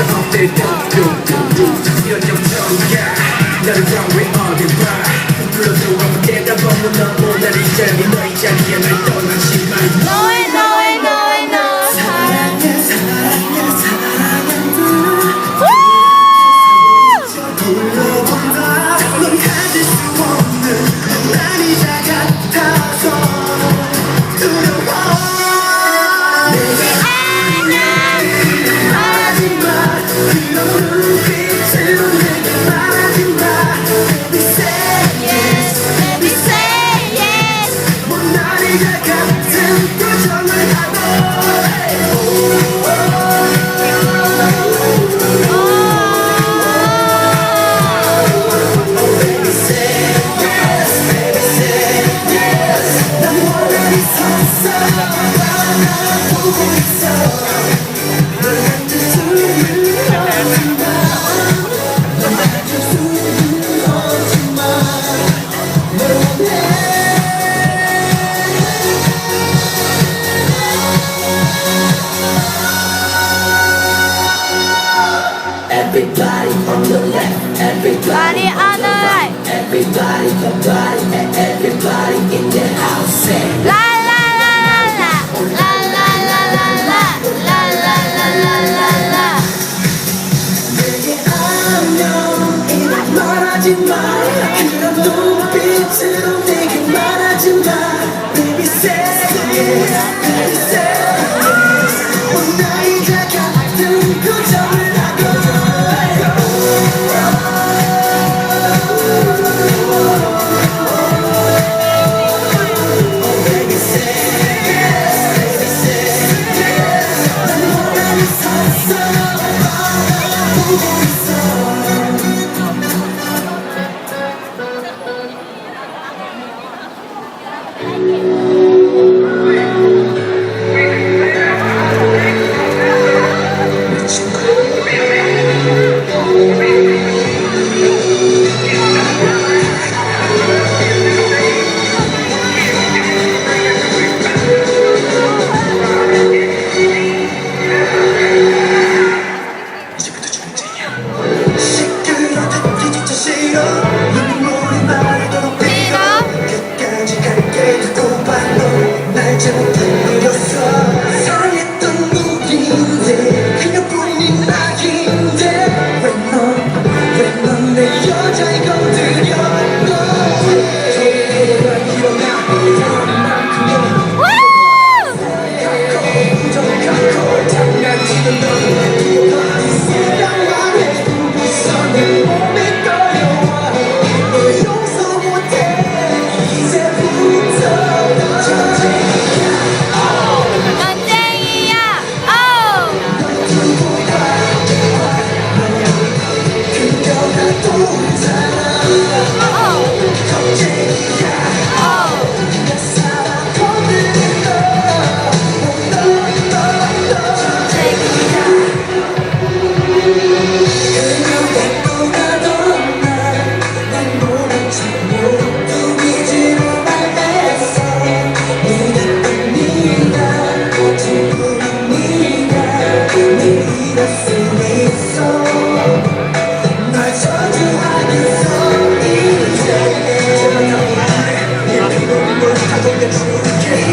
Don't do, don't do, don't do, don't do, don't do, don't do, don't yeah. 제목 Yes.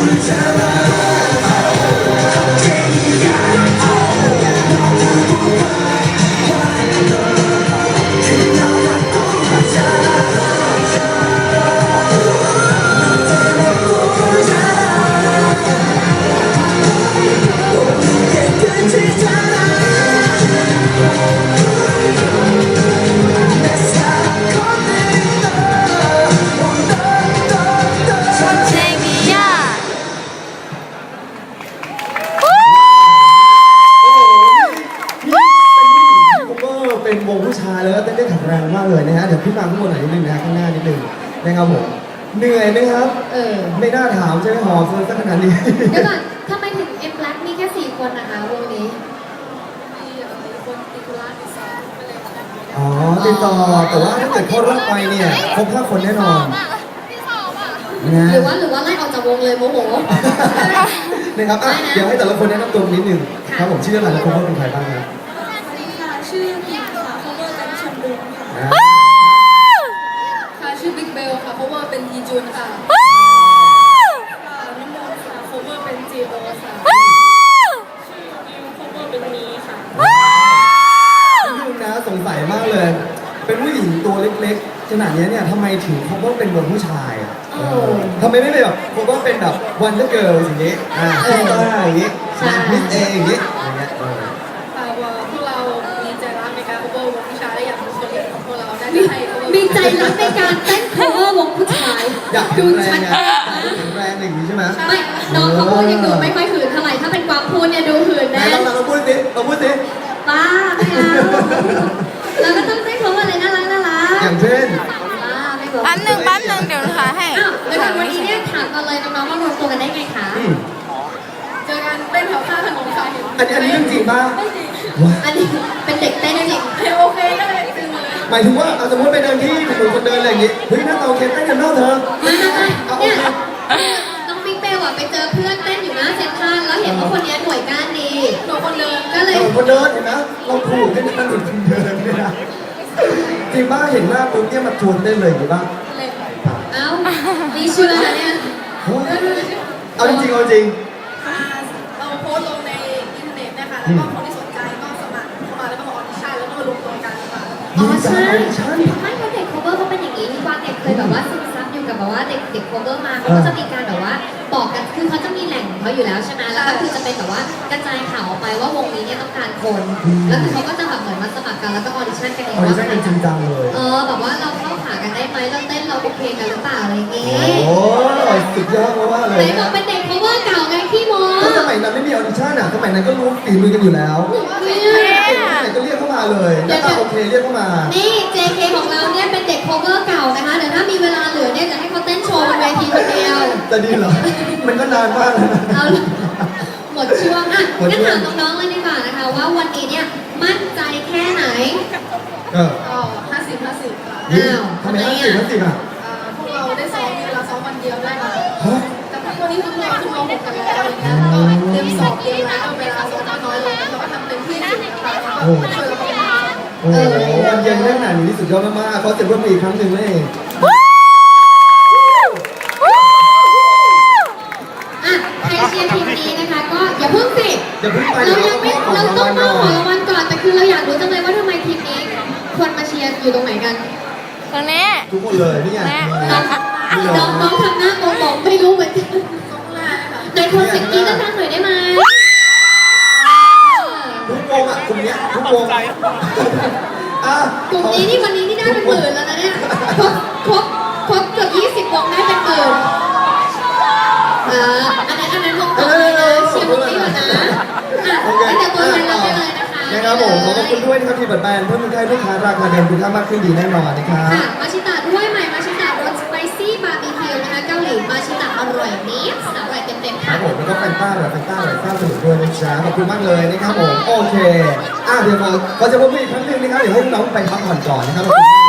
terror ขึ้นมาข้างบนหน่อยนิดนึงนะข้างหน้านิดนึงนะครับผมเหนื่อยไหมครับ เออไม่น่าถามใช่ไหมหอเฟิร์นสักขนาดนี้ เดี๋ยวก่อนทำไมถึง M Black มีแค่สี่คนนะคะวงนี้อ๋อติดต่อแต่ว่าถ้าเกิดเขารับไปเนี่ยครบห้าคนแน่นอนนะหรือว่าหรือว่าไล่ออกจากวงเลยโมโห นะครับอะไม่นะเดี๋ยวให้แต่ละคนแนะนำตัวนิดนึงครับผมชื่ออะไรและคนว่าเป็นใครบ้างครับ สวัสดีค่ะ ชื่อพิมค่ะ cover กันชมบุญค่ะ อ่า ค่ะ ชื่อบิ๊กเบลค่ะ cover เป็นยี จุนค่ะค่ะน้ำมนต์ค่ะ cover เป็นจีโอค่ะชื่อนิว cover เป็นมีค่ะนิดนึงนะสงสัยมากเลย เป็นผู้หญิงตัวเล็กๆขนาดนี้เนี่ยทำไมถึงเขาว่าเป็นวงผู้ชายอะโอ้ทำไมไม่เป็นแบบเขาก็เป็นแบบวันเดอร์เกิร์ลอย่างนี้อ่าเอสตาอย่างนี้ใช่มิสเออย่างนี้อย่างเงี้ยเออค่ะว่าพวกเรามีใจรักในการ cover วงผู้ชาย มีใจรักในการเต้น cover วงผู้ชายอยากแข็ดูงแรชังดไงแข็งแรงอย่างนี้ใช่ไหมไม่น้องเขาพูดยังดูไม่ค่อยหืนเท่าไหร่ถ้าเป็นความพูดเนี่ยดูหืนไหนแน่ลองลองพูดสิลองพูดสิป้าไม่เอาแล้วก็ต้องเต้น cover อะไรน่ารักน่ารักอย่างเช่น ป้าไม่บอกแป๊บหนึ่งแป๊บหนึ่งเดี๋ยวนะคะให้อ้าวเดี๋ยวก่อนวันนี้เนี่ยถามก่อนเลยน้องๆว่ารวมตัวกันได้ไงคะอืมเจอกันเต้นแถวข้างถนนค่ะเห็นอันนี้อันนี้เรื่องจริงป่ะ ไม่จริงว้าอันนี้เป็นเด็กเต้นจริง โอเคก็เลยจริงเลยห มายถึงว่าเอาสมมติไปเดินที่ถนนคนเดินอะไรอย่างงี้เฮ้ยหน้าตาโอเคเต้นกันนอกเธอไม่ไม่ไม่เอาโอเนี่ยเคน้องบิ๊กเบลอะไปเจอเพื่อนเต้นอยู่หน้าเซ็นทรัลแล้วเห็นว่าคนเนี้ยหน่วยก้านดีหนูคนเดินก็เลยถนนคนเดินเห็นไหมเราถูกให้ถนนคนเดินเนี่ยนะจริงป่ะเห็นหน้าปุ๊บเนี่ยมาชวนเต้นเลยอย่างงี้ป่ะเลยเอ้ามีเชื่อนะเนี่ยเฮ้ยเอาจริงๆเอาจริงค่ะเราโพสต์ลงในอินเทอร์เน็ตนะคะแล้วก็คนที่สน อ๋อใช่มีการ audition ไม่เพราะเด็ก cover เขาเป็นอย่างนี้ที่ว่าเด็กเคยแบบว่าซึมซับอยู่กับแบบว่าเด็กเด็ก cover มาเขาก็จะมีการแบบว่าบอกกันคือเขาจะมีแหล่งของเขาอยู่แล้วใช่ไหมแล้วก็คือจะเป็นแบบว่ากระจายข่าวออกไปว่าวงนี้เนี่ยต้องการคน แล้วคือเขาก็จะแบบเหมือนมาสมัครกันแล้วก็ออดิชั่นกันเองออดิว่าชั่นกันจริงจังเลยเออแบบว่าเราเข้าขากันได้ไหมเราเต้นเราโอเคกันหรือเปล่าอะไรอย่างงี้โอ้ยสุดยอดมากๆเลไหนยบอกเป็นเด็ก cover เก่าไงขี้โมก็สมัยนั้นไม่มีออดิชั่นอะสมัยนั้นก็รู้ฝีมือกันอยู่แล้วเนี่ยไหนก็ เรียกเข้ามาเลยแล้วก็โอเคเรียกเข้ามา นี่ JK ของเราเนี่ยเป็นเด็ก cover เก่านะคะเดี๋ยวถ้ามีเวลาเหลือเนี่ยจะให้เขาเต้นโชว์บนเวทีคนเดียวจะดีเหรอ มันก็นานมากเลยนะ เอาเลยหมดช่วงอะหมดช่งั้นวง ถามน้องๆเลยดีกว่านะคะ ว่าวันนี้เนี่ยมั่นใจแค่ไหน เออก็ห้าสิบห้าสิบค่ะนี่อ้าวทำไมทำไมห้าอะสิบห้าสิบอะอ่าพวกเราได้ซ้อมมีเวลาซ้อมวันเดียวได้มาฮะแต่พวกนี้คือพวกเราทุกเราหมดกันแล้วอะไรเงี้ยเราเตรียมสอบเตรียมอะไรก็เวลาซ้อมก็น้อยลงเราก็ทำเต็มที่สุดนะคะแล้วก็ช่วยเราไปทำ โอ้โหวันเย็นได้ขนาดนี้สุดยอดมากๆขอเสียงปรบมืออีกครั้งหนึ่งเลยอะใครเชียร์ทีมนี้นะคะก็อย่าเพิ่งสิอย่าเพิ่งไปเรายังไม่ขอเรารางต้อวังลมก่อบอของนรางวัลก่อนแต่คือเราอยากรู้จังเลยว่าทำไมทีมนี้คนมาเชียร์อยู่ตรงไหนกันตรงนี้ทุกคนเลยนี่ไงน้องน้องน้องทำหน้างงๆไม่รู้เหมือนกันซ้อมแรกค่ะในคนเสียงกรี๊ดดังๆหน่อยได้ไหมทุก วงอะกลุ่มเนี้ยทุกวงอะกลุ่มนี้นี่วันนี้นี่ได้เป็นหมื่นแล้วนะเนี่ยครบครบครบเกือบ20วงได้เป็นหมื่นอ่าอันนั้นอันนั้นวงต่อไปนะเชียร์วงนี้ก่อนนะอะโอเคงั้นเดี๋ยวตัวแทนรับไปเลยนะคะนะครับผมขอบคุณด้วยนะครับที่เปิดแบรนด์เพื่อให้ลูกค้าราคาเดิมคุณค่ามากขึ้นดีแน่นอนนะครับค่ะมาชิตะด้วยใหม่มาชิตะรสสไปซี่บาร์บีคิว นะคะเกาหลีมาชิตะอร่อยนี้อร่อยเต็มๆครัค่ะบผมแล้วก็แฟนต้าแบบแฟนต้าแบบต้าสนุกด้วยนะจ๊ะขอบคุณมากเลยนะครับผมโอเคอะเดี๋ยวมาขอจะพูดอีกครั้งหนึงนะครับเดี๋ยวให้น้องไปพักผ่อนก่อนนะครับขอบคุณมาก